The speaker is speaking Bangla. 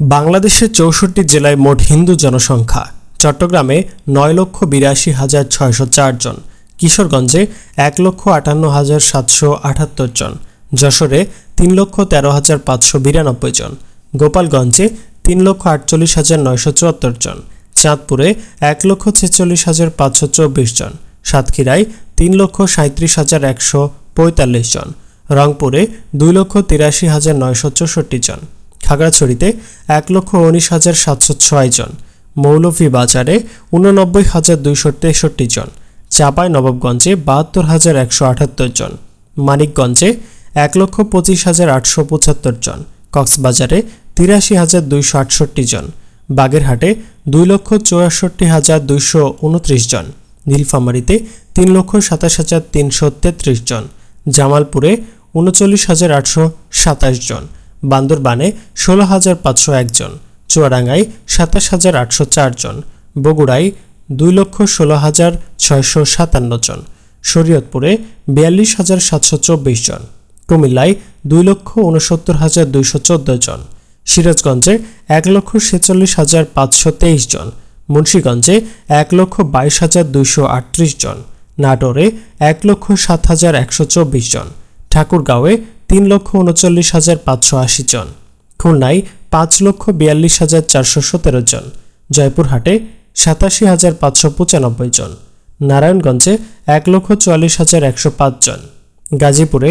বাংলাদেশের চৌষট্টি জেলায় মোট হিন্দু জনসংখ্যা। চট্টগ্রামে নয় লক্ষ বিরাশি হাজার ছয়শো চার জন, কিশোরগঞ্জে এক লক্ষ আটান্ন হাজার সাতশো আটাত্তর জন, যশোরে তিন লক্ষ তেরো হাজার পাঁচশো বিরানব্বই জন, গোপালগঞ্জে তিন লক্ষ আটচল্লিশ হাজার নয়শো চুয়াত্তর জন, চাঁদপুরে এক লক্ষ ছেচল্লিশ হাজার পাঁচশো চব্বিশ জন, সাতক্ষীরায় তিন লক্ষ সাঁত্রিশ হাজার একশো পঁয়তাল্লিশ জন, রংপুরে দুই লক্ষ তিরাশি হাজার নয়শো চৌষট্টি জন। খাগড়াছড়িতে এক লক্ষ উনিশ হাজার সাতশো ছয় জন মৌলভীবাজারে উননব্বই হাজার দুইশো তেষট্টি জন, চাপাই নবাবগঞ্জে বাহাত্তর হাজার একশো আটাত্তর জন, মানিকগঞ্জে এক লক্ষ পঁচিশ হাজার আটশো পঁচাত্তর জন, কক্সবাজারে তিরাশি হাজার দুইশো আটষট্টি জন, বাগেরহাটে দুই লক্ষ চৌষট্টি হাজার দুইশো উনত্রিশ জন, নীলফামারীতে তিন লক্ষ সাতাশ হাজার তিনশো তেত্রিশ জন, জামালপুরে উনচল্লিশ হাজার আটশো সাতাশ জন বান্দরবানে ষোলো হাজার পাঁচশো একজন চুয়াডাঙ্গায় সাতাশ হাজার আটশো চারজন বগুড়ায় দুই লক্ষ ষোলো হাজার ছয়শো সাতান্ন জন, শরীয়তপুরে বিয়াল্লিশ হাজার সাতশো চব্বিশ জন, কুমিল্লায় দুই লক্ষ উনসত্তর হাজার দুইশো চোদ্দ জন, সিরাজগঞ্জে এক লক্ষ ছেচল্লিশ হাজার পাঁচশো তেইশ জন, মুন্সীগঞ্জে এক লক্ষ বাইশ হাজার দুইশো আটত্রিশ জন, নাটোরে এক লক্ষ সাত হাজার একশো চব্বিশ জন, ঠাকুরগাঁওয়ে তিন লক্ষ উনচল্লিশ হাজার পাঁচশো আশি জন। খুলনায় পাঁচ লক্ষ বিয়াল্লিশ হাজার চারশো সতেরো জন। জয়পুরহাটে সাতাশি হাজার পাঁচশো পঁচানব্বই জন। নারায়ণগঞ্জে এক লক্ষ চুয়াল্লিশ হাজার একশো পাঁচ জন। গাজীপুরে